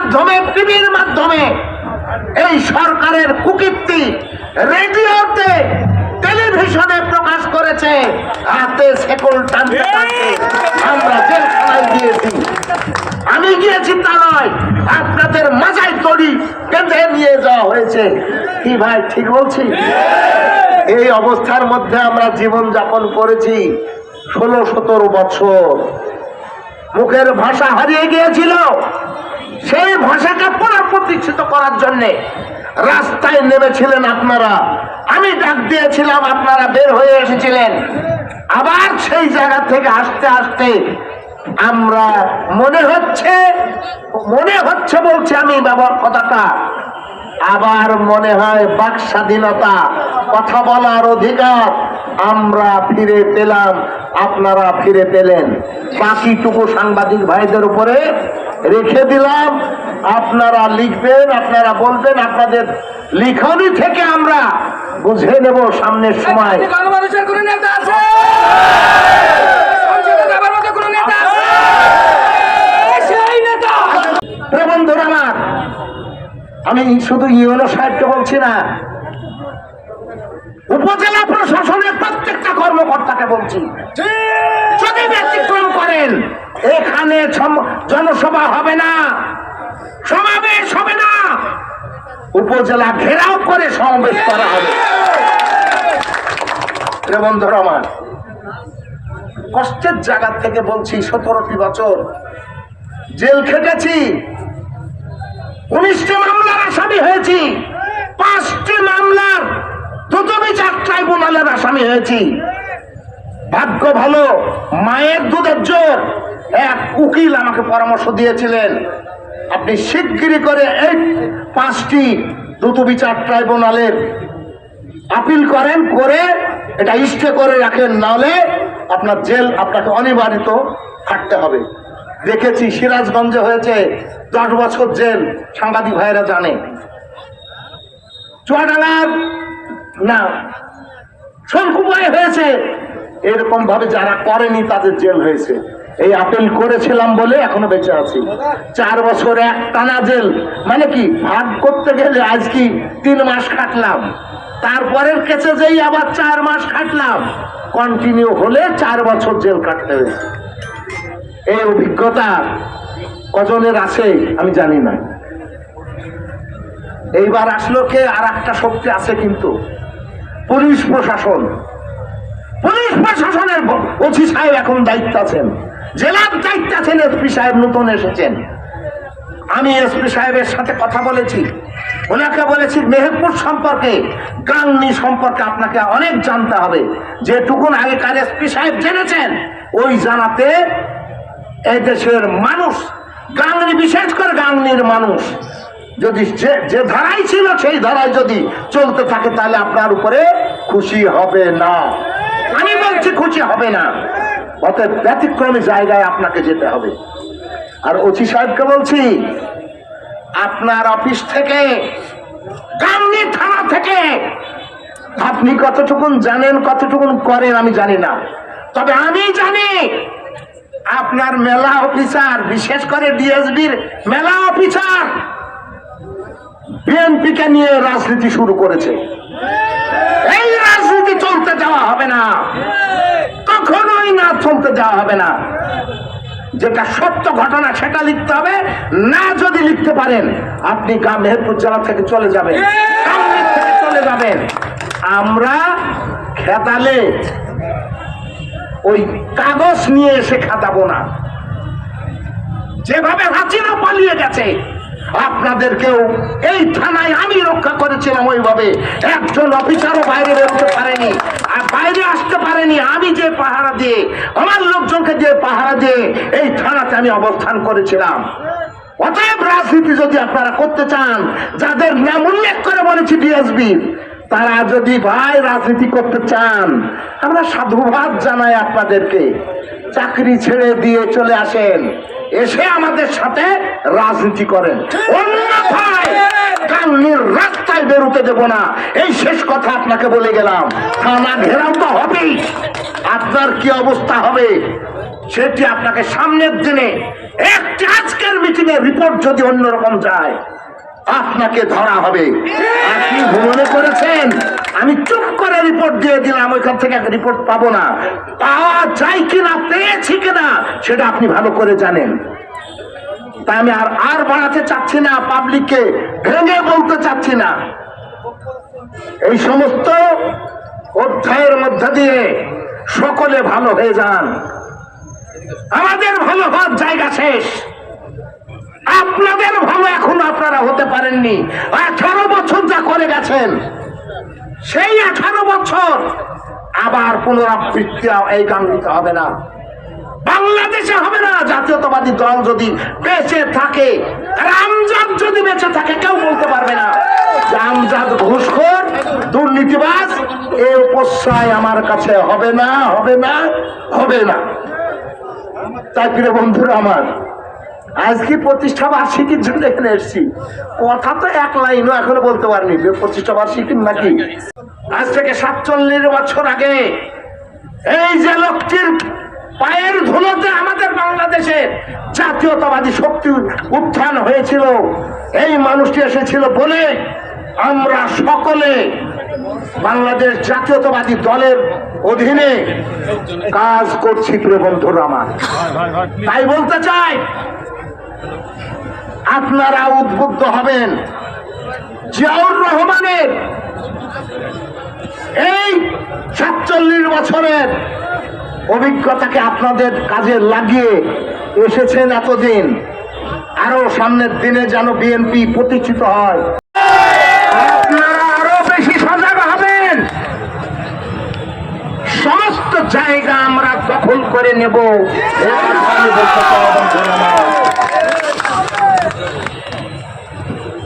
মাধ্যমে, টিভির মাধ্যমে এই সরকারের কুকীর্তি রেডিওতে, টেলিভিশনে প্রকাশ করেছে। হাতে সেকল টানতে আমরা জেলখানায় গিয়েছি, আমি গিয়েছি তা নয়, আপনাদের মাজায় তড়ি কেঁদে নিয়ে যাওয়া হয়েছে। কি ভাই, ঠিক বলছি? এই অবস্থার মধ্যে আমরা জীবন যাপন করেছি ষোলো সতেরো বছর। মুখের ভাষা হারিয়ে গিয়েছিল। সেই ভাষাকে পুনঃপ্রতিষ্ঠিত করার জন্য রাস্তায় নেমেছিলেন আপনারা। আমি ডাক দিয়েছিলাম, আপনারা বের হয়ে এসেছিলেন। আবার সেই জায়গা থেকে আসতে আসতে আমরা মনে হচ্ছে মনে হচ্ছে বলছি আমি ব্যবহার কথাটা। আবার মনে হয় বাক স্বাধীনতা, কথা বলার অধিকার আমরা ফিরে পেলাম, আপনারা ফিরে পেলেন। বাকিটুকু সাংবাদিক ভাইদের উপরে রেখে দিলাম। আপনারা লিখবেন আপনারা বলবেন আপনাদের লিখনি থেকে আমরা বুঝে নেব সামনের সময়। গণমানুষের কোন নেতা আছে? বন্ধুরা আমার আমি শুধু ইউনো সাহেবকে বলছি না উপজেলা প্রশাসনের প্রত্যেকটা কর্মকর্তাকে বলছি। যদি ব্যতিক্রম করেন এখানে জনসভা হবে না। সমাবেশ হবে না। উপজেলা ঘেরাও করে সমাবেশ করা হবে। বন্ধুরা আমার, কষ্টের জায়গা থেকে বলছি, সতেরোটি বছর জেল খেটেছি। উনিশটি মামলার আসামি হয়েছি। পাঁচটি মামলার দ্রুত বিচার ট্রাইব্যুনালের আসামি হয়েছি। ভাগ্য ভালো, মায়ের দুধের জোর। এক উকিল আমাকে পরামর্শ দিয়েছিলেন। আপনি শিগগিরই করে এই পাঁচটি দ্রুত বিচার ট্রাইব্যুনালের আপিল করেন, করে এটা স্টে করে রাখেন, নাহলে আপনার জেল আপনাকে অনিবার্য খাটতে হবে। দেখেছি সিরাজগঞ্জে হয়েছে দশ বছর জেল, সাংবাদিক ভাইয়েরা জানে। চুয়াডাঙ্গার না শঙ্কুপায় হয়েছে। এরকম ভাবে যারা করেনি তাদের জেল হয়েছে। এই আপিল করেছিলাম বলে এখনও বেঁচে আছি। চার বছর এক টানা জেল। মানে কি, ভাগ করতে গেলে আজ কি তিন মাস খাটলাম? তারপরের কেসে যেই আবার চার মাস খাটলাম। কন্টিনিউ হলে চার বছর জেল কাটতে হয়েছে। এই অভিজ্ঞতা কজনের আছে আমি জানি না। এইবার আসলো কে? আর একটা শক্তি আছে কিন্তু। পুলিশ প্রশাসন। পুলিশ প্রশাসনের ওসি সাহেব এখন দায়িত্ব আছেন। জেলার দায়িত্ব আছেন এসপি সাহেব নতুন এসেছেন। আমি এসপি সাহেবের সাথে কথা বলেছি। ওনাকে বলেছি, মেহেরপুর সম্পর্কে, গাংনি সম্পর্কে আপনাকে অনেক জানতে হবে। যেটুকুন আগেকার এসপি সাহেব জেনেছেন, ওই জানাতে এই দেশের মানুষ, গাংনি, বিশেষ করে গাংনির মানুষ, যদি যে যে ধারাই ছিল, সেই ধারায় যদি চলতে থাকে, তাহলে আপনার উপরে খুশি হবে না। আমি বলছি, খুশি হবে না। অতএব ব্যতিক্রমী জায়গায় আপনাকে যেতে হবে। আর ওসি সাহেবকে বলছি, আপনার অফিস থেকে গাংনি থানা থেকে আপনি কতটুকুন জানেন, কতটুকুন করেন আমি জানি না। তবে আমি জানি আপনার মেলা অফিসার, বিশেষ করে ডিএসবির মেলা অফিসার, বিএনপিকে নিয়ে রাজনীতি শুরু করেছে। এই রাজনীতি চলতে দেওয়া হবে না। না চলতে দেওয়া হবে না। যেটা সত্য ঘটনা সেটা লিখতে হবে। না যদি লিখতে পারেন, আপনি গা মেহেরপুর জেলা থেকে চলে যাবেন। চলে যাবেন। আমরা খেতালে ওই কাগজ নিয়ে এসে খাতাবো না। যেভাবে হাসিনা পালিয়ে গেছে, আপনাদেরকেও এই থানায় আমি রক্ষা করেছিলাম ওইভাবে। একজন অফিসারও বাইরে বেরোতে পারেনি। বাইরে আসতে পারেনি, আমি যে পাহারা দিয়ে, আমার লোকজনকে যে পাহারা দিয়ে এই থানাতে আমি অবস্থান করেছিলাম। অতএব রাজনীতি যদি আপনারা করতে চান, যাদের নাম উল্লেখ করে বলেছি ডিএসবি তারা যদি ভাই রাজনীতি করতে চান, আমরা সাধুবাদ জানাই আপনাদেরকে। চাকরি ছেড়ে দিয়ে চলে আসেন, এসে আমাদের সাথে রাজনীতি করেন। অন্যথায় বেরোতে দেব না। এই শেষ কথা আপনাকে বলে গেলাম। থানা ঘেরাও তো হবেই। আপনার কি অবস্থা হবে সেটি আপনাকে সামনের দিনে একটি আজকের মিটিং এর রিপোর্ট যদি অন্যরকম যায়, আপনাকে ধরা হবে। আপনি ভ্রমণে করেছেন। আমি চুপ করে রিপোর্ট দিয়ে দিলাম, ওইখান থেকে রিপোর্ট পাবো না। পাওয়া যায় কিনা, পেয়েছি কিনা, সেটা আপনি ভালো করে জানেন। তাই আমি আর আর বাড়াতে চাচ্ছি না পাবলিককে ভেঙে বলতে চাচ্ছি না। এই সমস্ত অধ্যায়ের মধ্যে দিয়ে সকলে ভালো হয়ে যান। আমাদের ভালো হওয়ার জায়গা শেষ। আপনাদের ভালো এখন আপনারা হতে পারেননি। আঠারো বছর যা করে গেছেন, সেই আঠারো বছর আবার পুনরাবৃত্তি এই গান হবে না। বাংলাদেশে হবে না, জাতীয়তাবাদী দল যদি বেঁচে থাকে রামজাদ যদি বেঁচে থাকে, কেউ বলতে পারবে না। দুর্নীতিবাজ এই উপস্যায় আমার কাছে হবে না হবে না হবে না। তাই প্রিয় বন্ধুরা আমার, আজকে প্রতিষ্ঠা বার্ষিকীর জন্য এখানে এসেছি। কথা তো এক লাইনও এখনও বলতে পারিনি প্রতিষ্ঠা বার্ষিকীর নাকি? আজ থেকে সাতচল্লিশ বছর আগে এই যে লোকটির পায়ের ধুলোতে আমাদের বাংলাদেশের জাতীয়তাবাদী শক্তি উত্থান হয়েছিল, এই মানুষটি এসেছিল বলে আমরা সকলে বাংলাদেশ জাতীয়তাবাদী দলের অধীনে কাজ করছি প্রিয় বন্ধুরা আমার তাই বলতে চাই, আপনারা উদ্বুদ্ধ হবেন জিয়াউর রহমানের এই সাতচল্লিশ বছরের অভিজ্ঞতাকে আপনাদের কাজে লাগিয়ে এসেছেন এতদিন। আরও সামনের দিনে যেন বিএনপি প্রতিষ্ঠিত হয় আপনারা আরও বেশি সজাগ হবেন সমস্ত জায়গা আমরা দখল করে নেব।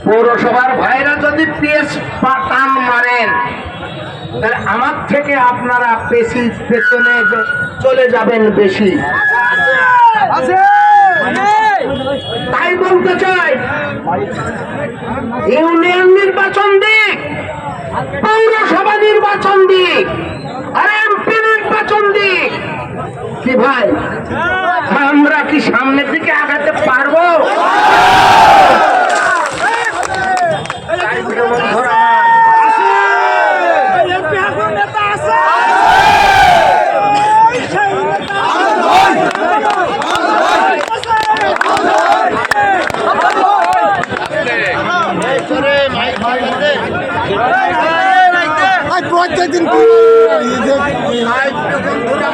পৌরসভার ভাইরা যদি পেস মারেন, তাহলে আমার থেকে আপনারা বেশি পেছনে চলে যাবেন বেশি। তাই বলতে চাই, ইউনিয়ন নির্বাচন দিক পৌরসভা নির্বাচন দিক আর এমপি নির্বাচন দিক কি ভাই আমরা কি সামনের দিকে আগাতে পারব তাই প্রিয় বন্ধুরা প্রত্যেকদিন তাই প্রিয় বন্ধুরা